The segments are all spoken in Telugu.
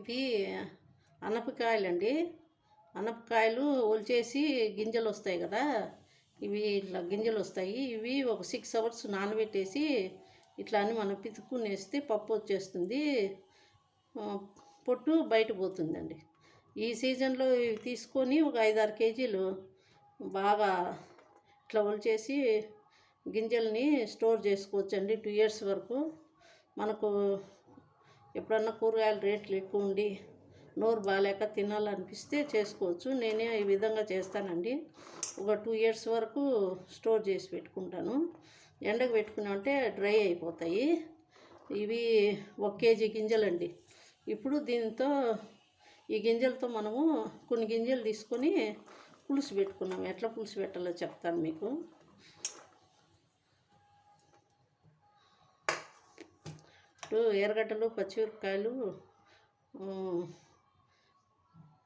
ఇవి అనపకాయలండి అనపకాయలు ఒలిచేసి గింజలు వస్తాయి కదా ఇవి ఇట్లా గింజలు వస్తాయి ఇవి ఒక సిక్స్ అవర్స్ నానబెట్టేసి ఇట్లా అని మనం పితుక్కుని వేస్తే పప్పు వచ్చేస్తుంది. పొట్టు బయట పోతుందండి. ఈ సీజన్లో ఇవి తీసుకొని ఒక ఐదారు కేజీలు బాగా ఇట్లా ఒలిచేసి గింజల్ని స్టోర్ చేసుకోవచ్చండి. టూ ఇయర్స్ వరకు మనకు ఎప్పుడన్నా కూరగాయల రేట్లు ఎక్కువ ఉండి నోరు బాగాలేక తినాలనిపిస్తే చేసుకోవచ్చు. నేనే ఈ విధంగా చేస్తానండి. ఒక టూ ఇయర్స్ వరకు స్టోర్ చేసి పెట్టుకుంటాను. ఎండకు పెట్టుకున్నామంటే డ్రై అయిపోతాయి. ఇవి ఒక కేజీ గింజలండి. ఇప్పుడు దీంతో ఈ గింజలతో మనము కొన్ని గింజలు తీసుకొని పులుసు పెట్టుకున్నాం ఎట్లా పులుసు పెట్టాలో చెప్తాను మీకు. ఇప్పుడు ఎర్రగడ్డలు పచ్చిమిరపకాయలు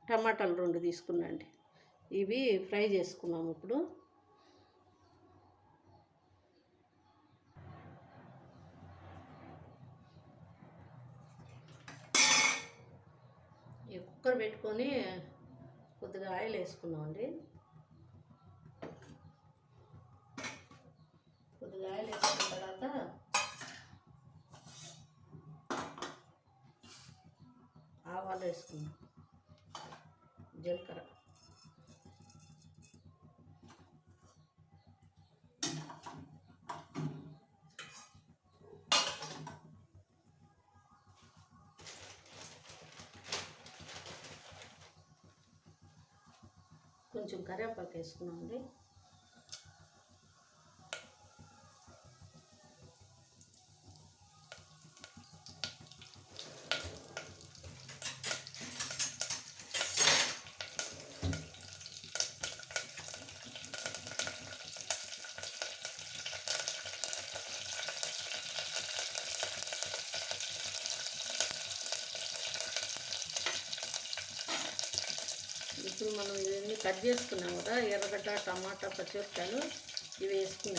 టమాటాలు రెండు తీసుకున్నాండి ఇవి ఫ్రై చేసుకున్నాము ఇప్పుడు. ఈ కుక్కర్ పెట్టుకొని కొద్దిగా ఆయిల్ వేసుకున్నామండి కొద్దిగా ఆయిల్ వేసుకున్న తర్వాత ఆవాలు వేసుకున్నాం జీలకర్ర కొంచెం కరివేపాకు వేసుకున్నామండి ఇప్పుడు మనం ఇవన్నీ కట్ చేసుకున్నాం కదా ఎర్రగడ్డ టమాటా పచ్చిమిరపకాయలు ఇవి వేసుకుని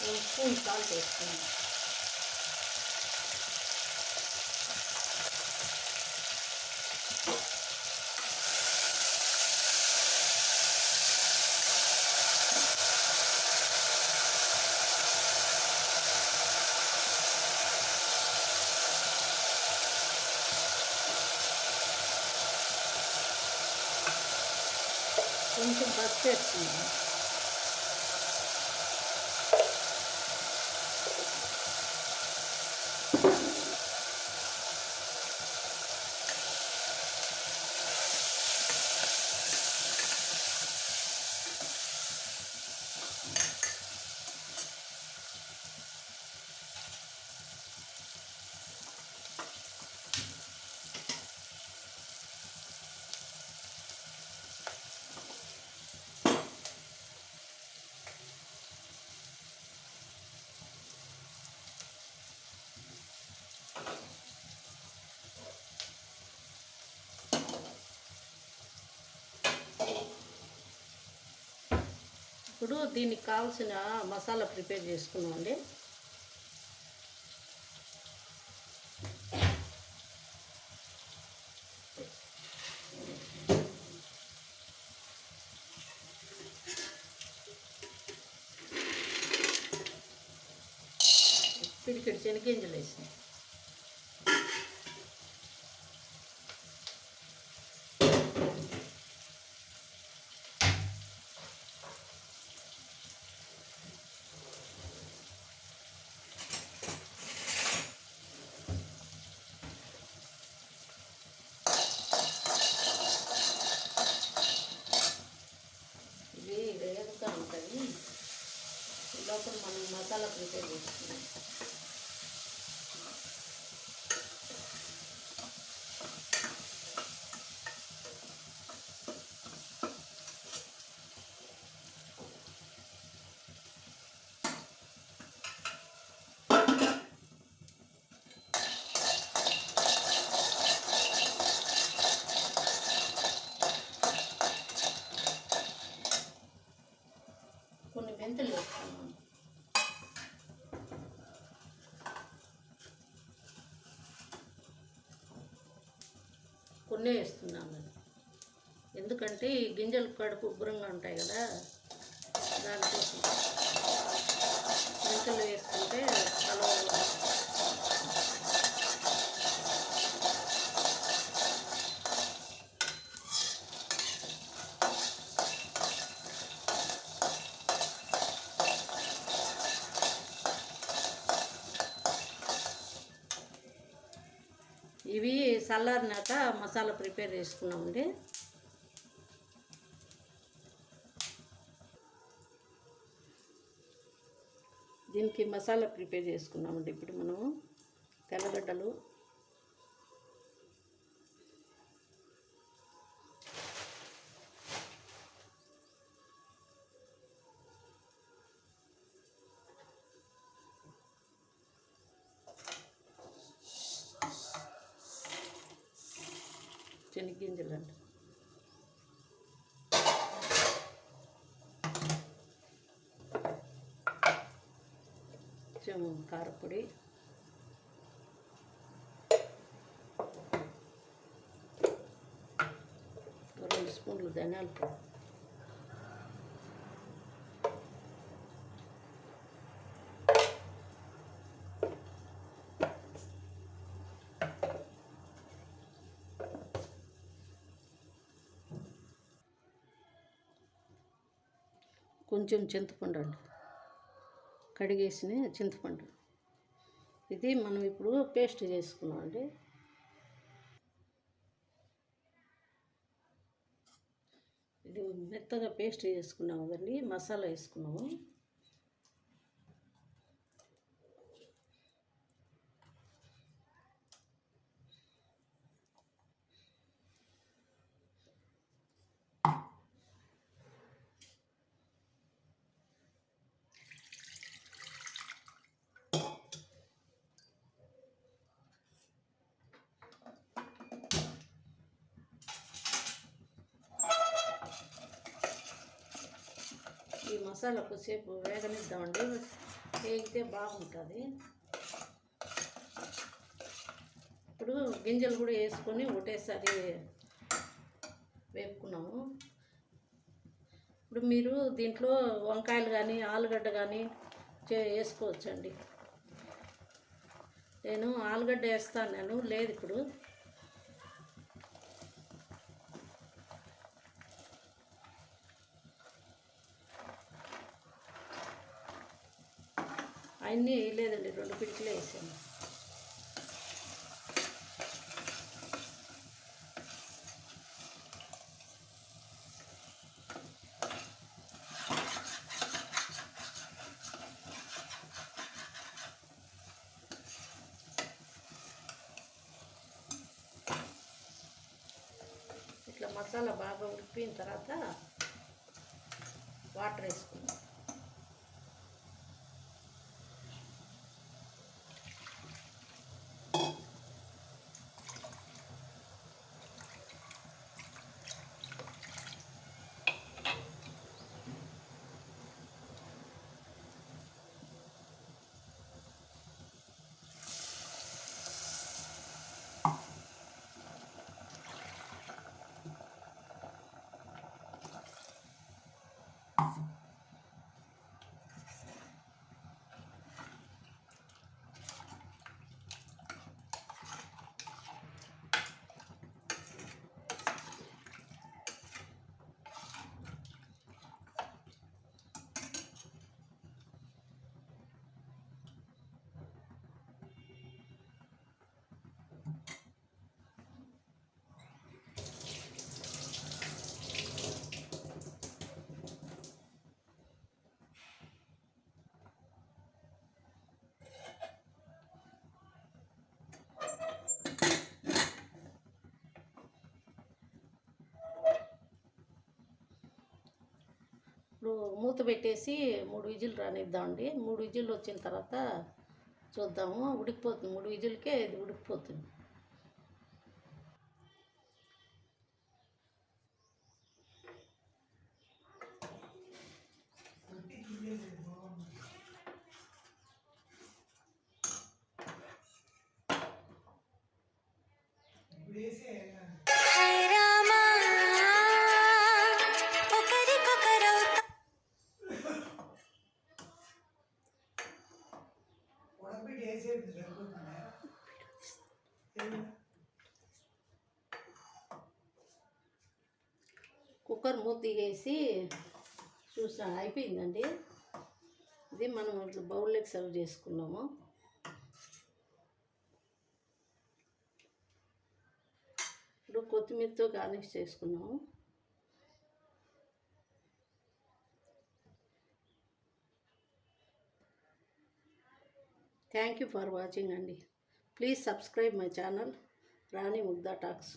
ఒక స్పూన్ సాల్ట్ వేసుకున్నాం కొంచెం పసుపు వేసుకున్నాం ఇప్పుడు దీనికి కావాల్సిన మసాలా ప్రిపేర్ చేసుకున్నామండి పిడికిడి శనగింజలు వేసినాయి కొన్ని మెంతులు వేసుకున్నాను. కొన్ని వేస్తున్నాము. ఎందుకంటే ఈ గింజలు కడుపు ఉగ్రంగా ఉంటాయి కదా దానికోసం మెంతులు వేసుకున్నాను. చల్లారినాక మసాలా ప్రిపేర్ చేసుకున్నామండి. దీనికి మసాలా ప్రిపేర్ చేసుకున్నామండి ఇప్పుడు మనము తెల్లగడ్డలు శనగ్గింజలు అంట కొంచెం కారపొడి. రెండు స్పూన్లు ధనియాల పొడి. కొంచెం చింతపండు అండి. కడిగేసిన చింతపండు. ఇది మనం ఇప్పుడు పేస్ట్ చేసుకున్నాం అండి. ఇది మెత్తగా పేస్ట్ చేసుకున్నాం కదండి మసాలా వేసుకున్నాము ఈ మసాలా కొద్దిసేపు వేగనిద్దామండి. వేగితే బాగుంటుంది. ఇప్పుడు గింజలు కూడా వేసుకొని ఒకటేసారి వేపుకున్నాము. ఇప్పుడు మీరు దీంట్లో వంకాయలు కానీ ఆలుగడ్డ కానీ చే వేసుకోవచ్చండి. నేను ఆలుగడ్డ వేస్తాను నేను లేదు ఇప్పుడు. అన్నీ వేయలేదండి రెండు పిడికిలే వేసాను. ఇట్లా మసాలా బాగా ఉడికిన తర్వాత వాటర్ వేసుకుందాం ఇప్పుడు మూత పెట్టేసి మూడు విజిల్ రానిద్దామండి. మూడు విజిల్ వచ్చిన తర్వాత చూద్దాము. ఉడికిపోతుంది. మూడు విజిల్కే ఇది ఉడికిపోతుంది. వేసే కుక్కర్ మూత వేసి చూసా అయిపోయిందండి. ఇది మనం ఇట్లా బౌల్లోకి సర్వ్ చేసుకున్నాము. ఇప్పుడు కొత్తిమీరతో గార్నిష్ చేసుకున్నాము. థ్యాంక్ యూ ఫర్ వాచింగ్ అండి. Please subscribe my channel Rani Mugdha talks